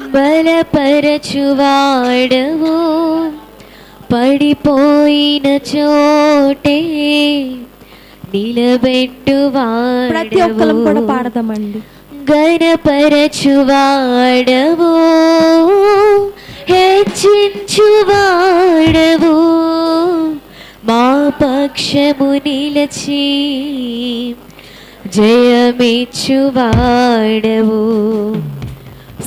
బలపరచువాడవు. పడిపోయిన చోటే నిలబెట్టువాడవు. ప్రతి ఒక్కరం కూడా పాడదామండి. గణపరచువాడవు హెచ్చించువాడవు. మా పక్షము నిలచి జయమిచ్చువాడవు.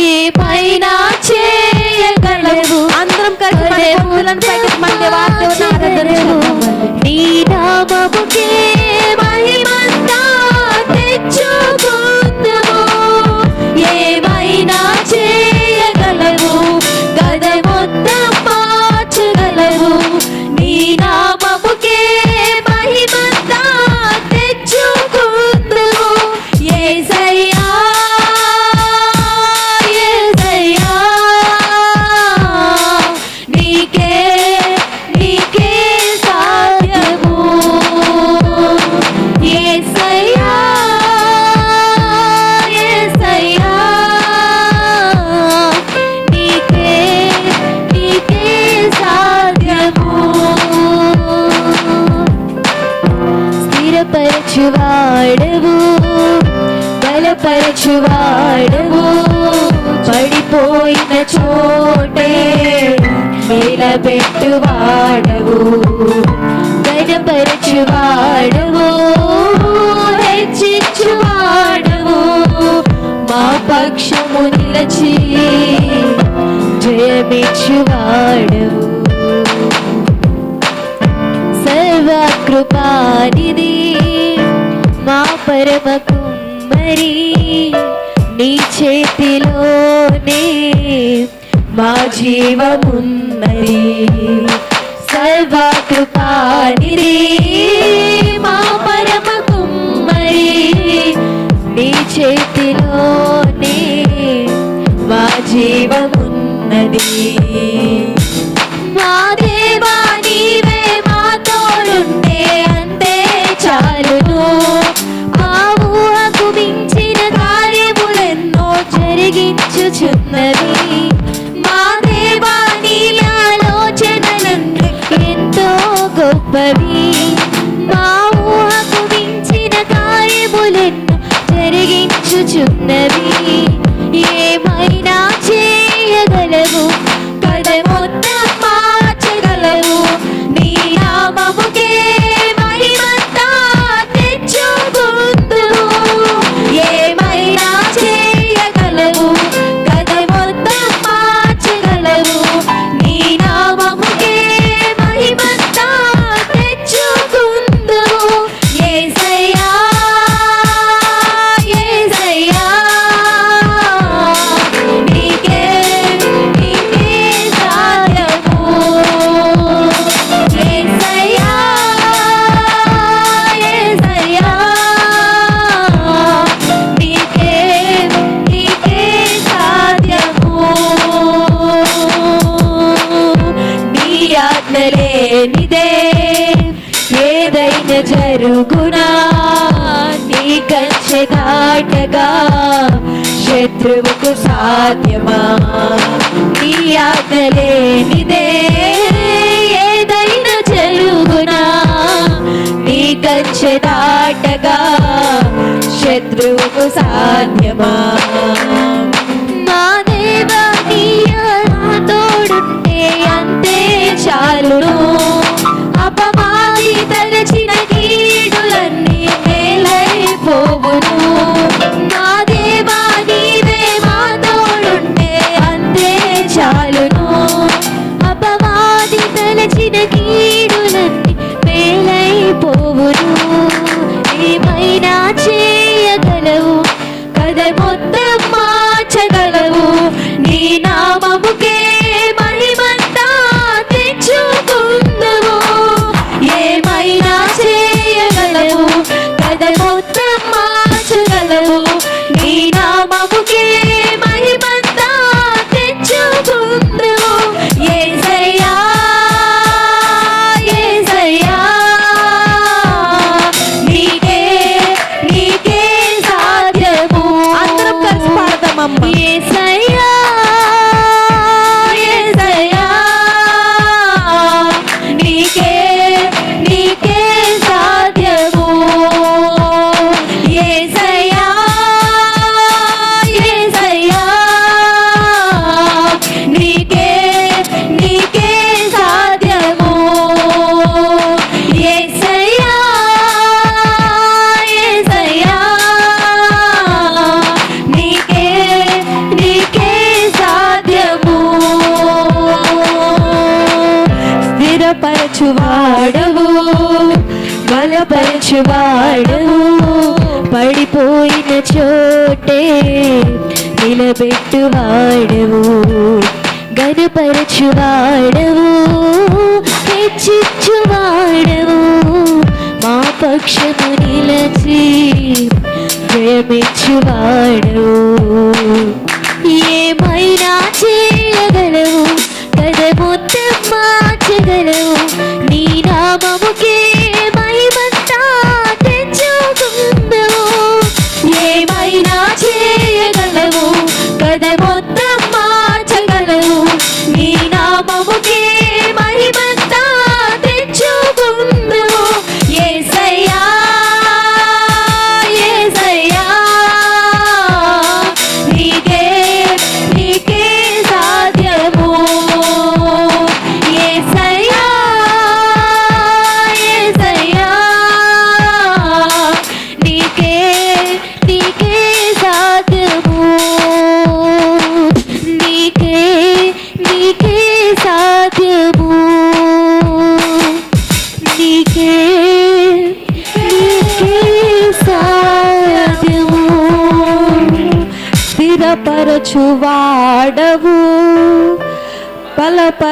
ఏమైనా చేయగలవు అందరం కలిసి మన చేతులను పైకెత్తి మన దేవాదేవుని. నీ నామముకే మహిమంతా తెచ్చుకుందుము. నిలబెట్టువాడవు గణపరచువాడవు హెచ్చించువాడవు మా పక్షము నిలచి జయమిచ్చువాడవు. సర్వకృపానిది మా పరమ కుమ్మరి నీ చేతిలోనే మా జీవముంది. జీవమున్నది సర్వకృపానిది మా పరమ కుమ్మరి నీ చేతిలోనే మా జీవమున్నది. మా దేవా నీవే మా తోడుంటే అంతే చాలును. మా ఊహకు మించిన కార్యములెన్నో జరిగించుచున్నవి శత్రువుకు సాధ్యమా? నీ ఆజ్ఞలేనిదే ఏదైనా చెలుగునా? నీ కంచె దాటగా శత్రువుకు సాధ్యమా? మా దేవా నీ తోడుంటే అంతే చాలు. బలపరచువాడవు పడిపోయిన చోటే నిలబెట్టువాడవు గనపరచువాడవు హెచ్చించువాడవు మా పక్షము నిలచి జయమిచ్చువాడవు ఏమైనా చేయగలవు? కథ మొత్తం మార్చగలవు? నీ నామముకే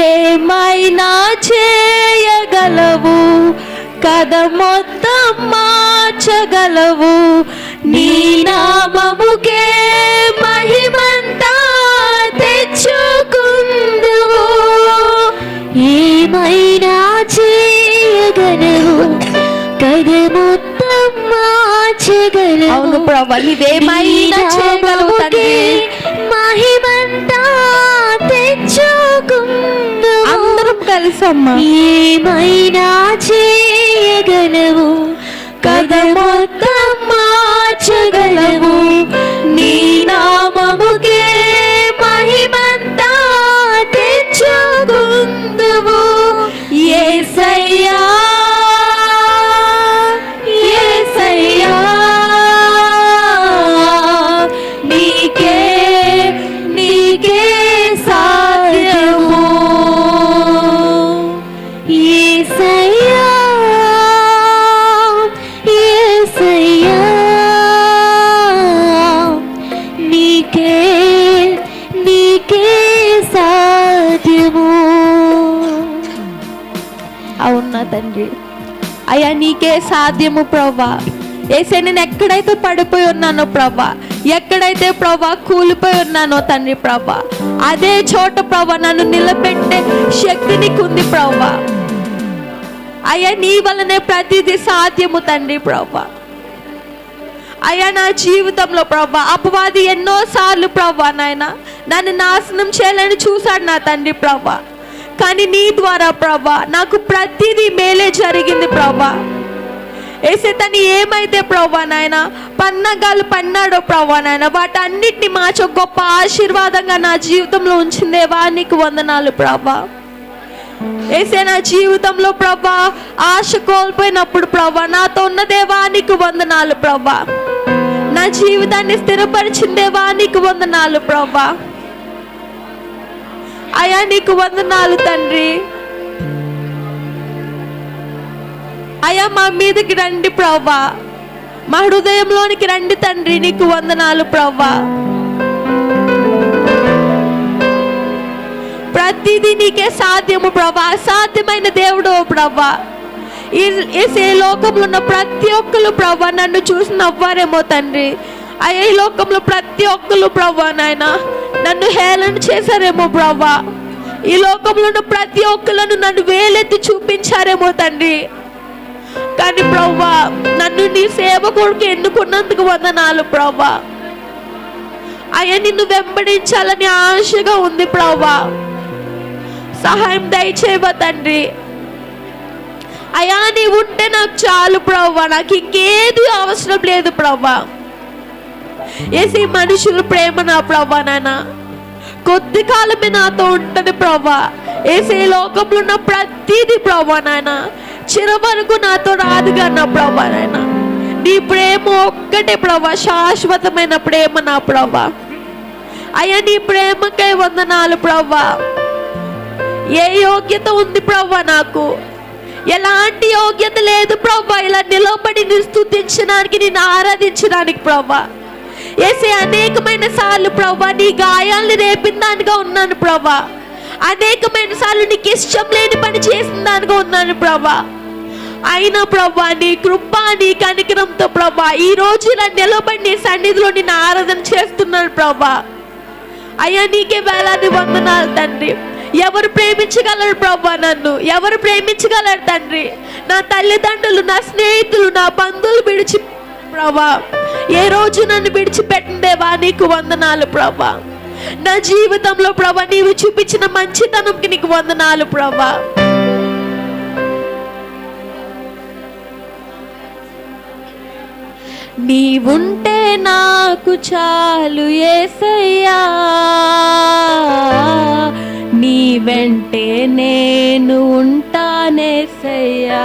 ఏమైనా చేయగలవు? కథ మొత్తం మార్చగలవు. నీ నామముకే మహిమంతా తెచ్చుకుందువు. ఏమైనా చేయగలవు? కథ మొత్తం మార్చగలవు. అవును ప్రభా నీవేమైనా చేయగలవు తండ్రి. ఏమైనా చేయగలవు? కథ తండ్రి అయ్యా నీకే సాధ్యము ప్రభా ఏసే నేను ఎక్కడైతే పడిపోయి ఉన్నానో ప్రభా ఎక్కడైతే ప్రభా కూలిపోయి ఉన్నానో తండ్రి ప్రభా అదే చోట ప్రభా నన్ను నిలబెట్టే శక్తి నీకుంది ప్రభా అయ్యా నీ వలనే ప్రతిదీ సాధ్యము తండ్రి ప్రభా అయ్యా నా జీవితంలో ప్రభా అపవాది ఎన్నో సార్లు ప్రభా నాయన నన్ను నాశనం చేయాలని చూశాడు నా తండ్రి ప్రభా కానీ నీ ద్వారా ప్రభా నాకు ప్రతిదీ మేలే జరిగింది ప్రభా. ఏసే తను ఏమైతే ప్రభా నాయన పన్నగాలు పన్నాడో ప్రభా నాయన వాటన్నిటిని మార్చి గొప్ప ఆశీర్వాదంగా నా జీవితంలో ఉంచిందేవా నీకు వందనాలు ప్రభా. ఏసే నా జీవితంలో ప్రభా ఆశ కోల్పోయినప్పుడు ప్రభా నాతో ఉన్న దేవా నీకు వందనాలు ప్రభా. నా జీవితాన్ని స్థిరపరిచిందేవా నీకు వందనాలు ప్రభా. అయా నీకు వందనాలు తండ్రి. అయా మా మీదకి రండి ప్రభా మా హృదయంలోనికి రండి తండ్రి నీకు వందనాలు ప్రభా ప్రతిదీ నీకే సాధ్యము ప్రభా అసాధ్యమైన దేవుడు ఓ ప్రభా ఈ ఈ లోకంలో ఉన్న ప్రతి ఒక్కరు ప్రభా నన్ను చూసి నవ్వారేమో తండ్రి. ఆ ఈ లోకంలో ప్రతి ఒక్కరు ప్రభా నాయన. నన్ను హేళన చేశారేమో ప్రభా ఈ లోకంలో ఉన్న ప్రతి ఒక్కరు నన్ను వేలెత్తి చూపించారేమో తండ్రి. కానీ ప్రభా నన్ను నీ సేవకుడికి ఎన్నుకున్నందుకు వందనాలు ప్రభా అయ్యా నిన్ను వెంబడించాలని ఆశగా ఉంది ప్రభా సహాయం దయచేవ తండ్రి. అయ్యా నీ ఉంటే నాకు చాలు ప్రభా నాకు ఇంకేది అవసరం లేదు ప్రభా ఏసీ మనుషుల ప్రేమ నా ప్రభా నాయన. కొద్ది కాలమే నాతో ఉంటుంది ప్రభా. ఏసే లోకంలో ఉన్న ప్రతిదీ ప్రభా నాయన. చిర వరకు నాతో రాదుగా నా ప్రభా నాయన. నీ ప్రేమ ఒక్కటే ప్రభా శాశ్వతమైన ప్రేమ నా ప్రభా. అయ్యా నీ ప్రేమకై వందనాలు ప్రభా. ఏ యోగ్యత ఉంది ప్రభా నాకు? ఎలాంటి యోగ్యత లేదు ప్రభా. ఇలా నిలబడి నీ నేను ఆరాధించడానికి ప్రభా. ఏసే అనేకమైన సార్లు ప్రభా నీ గాయాల్ని రేపిన దానిగా ఉన్నాను ప్రభా అనేకమైన సార్లు నీకు ఇష్టం లేని పని చేసిన దానిగా ఉన్నాను ప్రభా అయినా ప్రభా నీ కృప నీ కనికరంతో ప్రభా ఈ రోజు ఇలా నిలబడి నీ సన్నిధిలో నిన్ను ఆరాధన చేస్తున్నాను ప్రభా అయ్యా నీకే వేలాది వందనాలు తండ్రి. ఎవరు ప్రేమించగలరు ప్రభా నన్ను? ఎవరు ప్రేమించగలరు తండ్రి? నా తల్లిదండ్రులు నా స్నేహితులు నా బంధువులు విడిచి ప్రభా ఏ రోజు నన్ను విడిచిపెట్టిందేవా నీకు వందనాలు ప్రభా నా జీవితంలో ప్రభా నీవు చూపించిన మంచితనంకి నీకు వందనాలు ప్రభా నీవుంటే నాకు చాలు ఏసయ్యా. నీ వెంటే నేను ఉంటానేసయ్యా.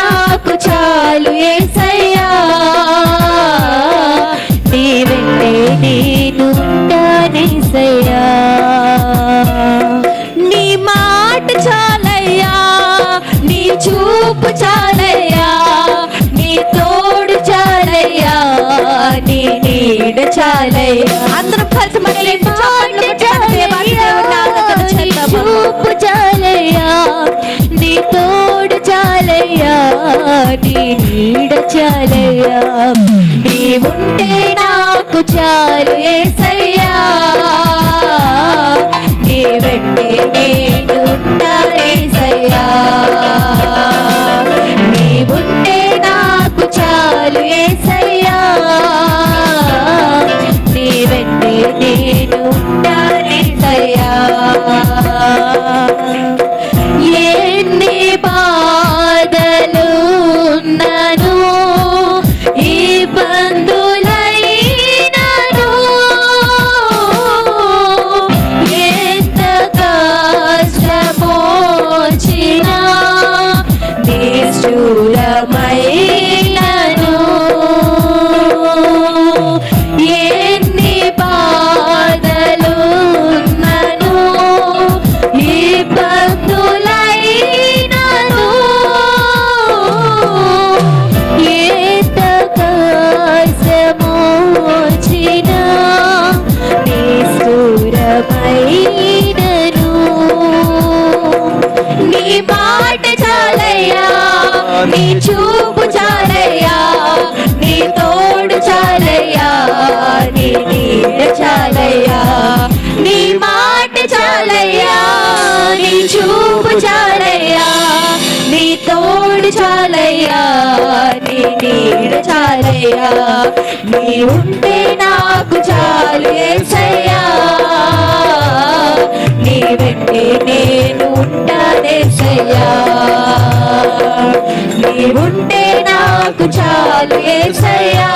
నీ నీడ చాలయ్యా. నీవుంటే నాకు చాలు ఏసయ్యా. నీ వెంటే నేను నీవుంటే నాకు చాలు ఏసయ్యా. నీ వెంటే నేను ఏసయ్యా నీ నీడ చాలయ్యా. నీ ఉంటే నాకు చాలు ఏసయ్యా. నీ వెంటే నేను ఉంటానేసయ్యా నీ ఉంటే నాకు చాలు ఏసయ్యా.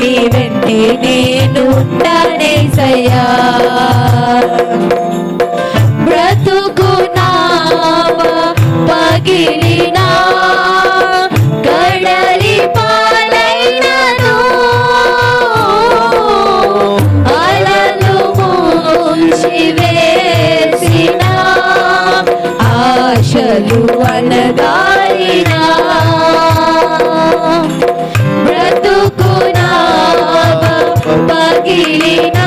నీ వెంటే నేను ఉంటానేసయ్యా పగిలినా కడలి పాలైనను అలలు ముంచి ఆశలు అనగారినా పగిలినా?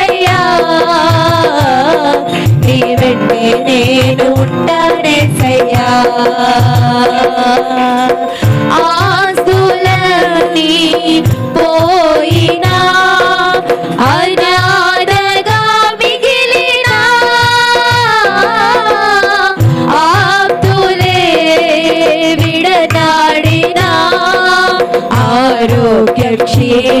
నీ వెంటే నేను ఉంటానేసయ్యా ఆస్తులన్నీ పోయినా అనాథగా మిగిలినా ఆప్తులే విడనాడినా ఆరోగ్య క్షీణ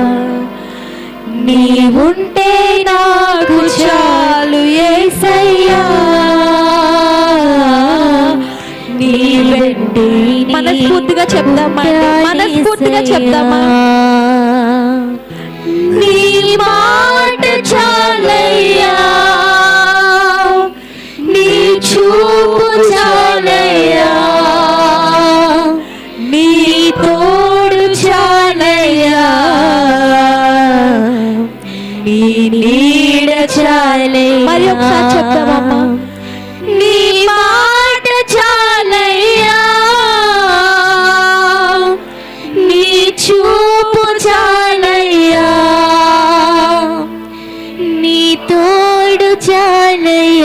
మనస్ఫూర్తిగా చెప్దామా? మనస్ఫూర్తిగా చెప్దామా? నీ మాట చాలయ్యా.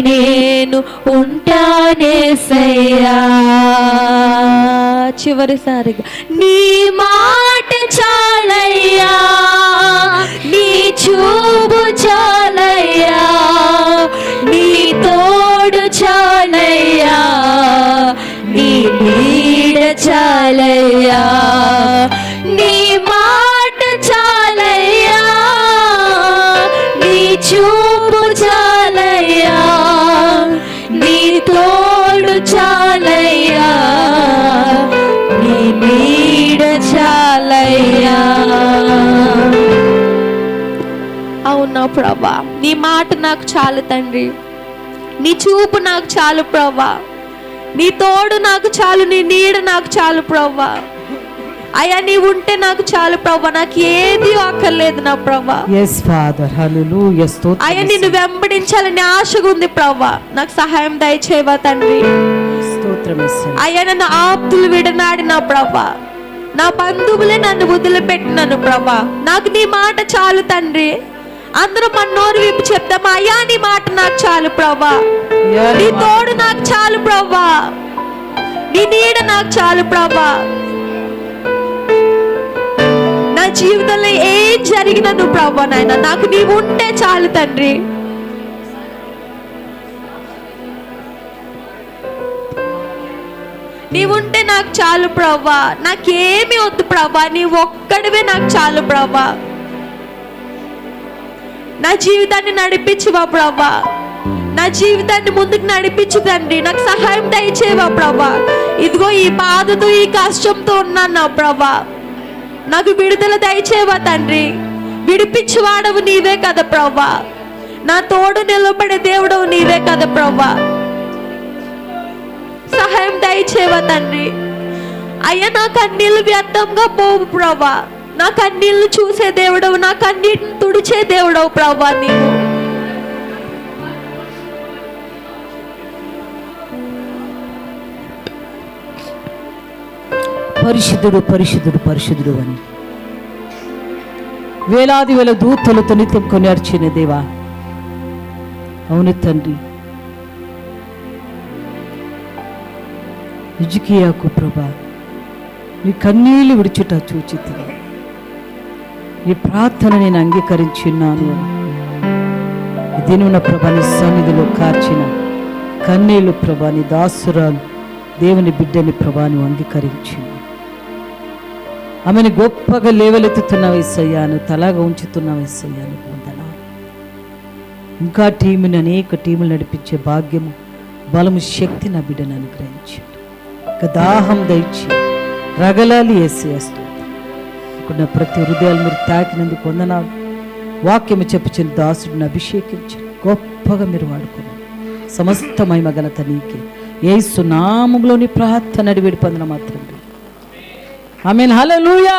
నేను ఉంటానే సయ్యా. చివరిసారిగా. నీ మాట చాలయ్యా. నీ చూపు చాలయ్యా. నీ తోడు చాలయ్యా. నీ నీడ చాలయ్యా. నీ అవునా ప్రభా. నీ మాట నాకు చాలు తండ్రి. నీ చూపు నాకు చాలు ప్రభా. నీ తోడు నాకు చాలు నీ నీడ నాకు చాలు ప్రభా. అయ్యా నీ ఉంటే నాకు చాలు ప్రభా. నాకు ఏది అక్కర్లేదు నా ప్రభా. ఎస్ ఫాదర్ హల్లెలూయా అయ్యా నిన్ను వెంబడించాలని ఆశగా ఉంది ప్రభా. నాకు సహాయం దయచేవా తండ్రి. స్తోత్రం. అయ్యా నన్ను ఆప్తులు విడనాడిన ప్రభా. నా బంధువులే నన్ను వదిలిపెట్టినాను ప్రభా. నాకు నీ మాట చాలు తండ్రి. అందరూ మన నోరు విప్పి చెప్దామా? అయ్యా నీ మాట నాకు చాలు ప్రభా నీ తోడు నాకు చాలు ప్రభా నీ నీడ నాకు చాలు ప్రభా నా జీవితంలో ఏం జరిగినా నువ్వు ప్రభా నాయన. నాకు నీవు ఉంటే చాలు తండ్రి. నీవుంటే నాకు చాలు ప్రభా నాకేమి వద్దు ప్రభా నీ ఒక్కడివే నాకు చాలు ప్రభా నా జీవితాన్ని నడిపించువా ప్రభా నా జీవితాన్ని ముందుకు నడిపించు తండ్రి. నాకు సహాయం దయచేవా ప్రభా ఇదిగో ఈ బాధతో ఈ కష్టంతో ఉన్నాను నా ప్రభా నాకు విడుదల దయచేవా తండ్రి. విడిపించువాడవు నీవే కదా ప్రభా నా తోడు నిలబడే దేవుడవు నీవే కదా ప్రభా సహాయం దయచేవా తండ్రి. అయ్యా నా కన్నీళ్ళు వ్యర్థంగా పోవు ప్రభా నా కన్నీళ్ళు చూసే దేవుడవు నా కన్నీటిని తుడిచే దేవుడవు ప్రభా నీవు. పరిశుద్ధుడు పరిశుద్ధుడు పరిశుద్ధుడు అని. వేలాది వేల దూతలతో నిత్యం కొనియార్చిన దేవా అవును తండ్రి. ఇజుకియాకు ప్రభా నీ కన్నీళ్ళు విడిచుట చూచి నీ ప్రార్థన నేను అంగీకరించున్నాను. అని దినున్న ప్రభాని సన్నిధిలో కార్చిన కన్నీళ్ళు ప్రభాని దాసురాలు దేవుని బిడ్డని ప్రభాను అంగీకరించింది ఆమెను గొప్పగా లేవలెత్తుతున్న వేసయ్యాను తలాగా ఉంచుతున్న వేసయ్యాను వందన ఇంకా టీముని అనేక టీములు నడిపించే భాగ్యము బలము శక్తి నా బిడ్డను అనుగ్రహించండి ఇక దాహం దయచి రగలాలి వేసేస్తూ ఇక్కడ ప్రతి హృదయాలు మీరు తాకినందుకు వందనాలు. వాక్యము చెప్పుచిన దాసుడిని అభిషేకించి. గొప్పగా మీరు వాడుకున్నారు సమస్త మహిమ ఘనత నీకే ఏ సునామంలోని ప్రార్థన అడివేడి పొందిన మాత్రం ఆమెన్. హల్లెలూయా!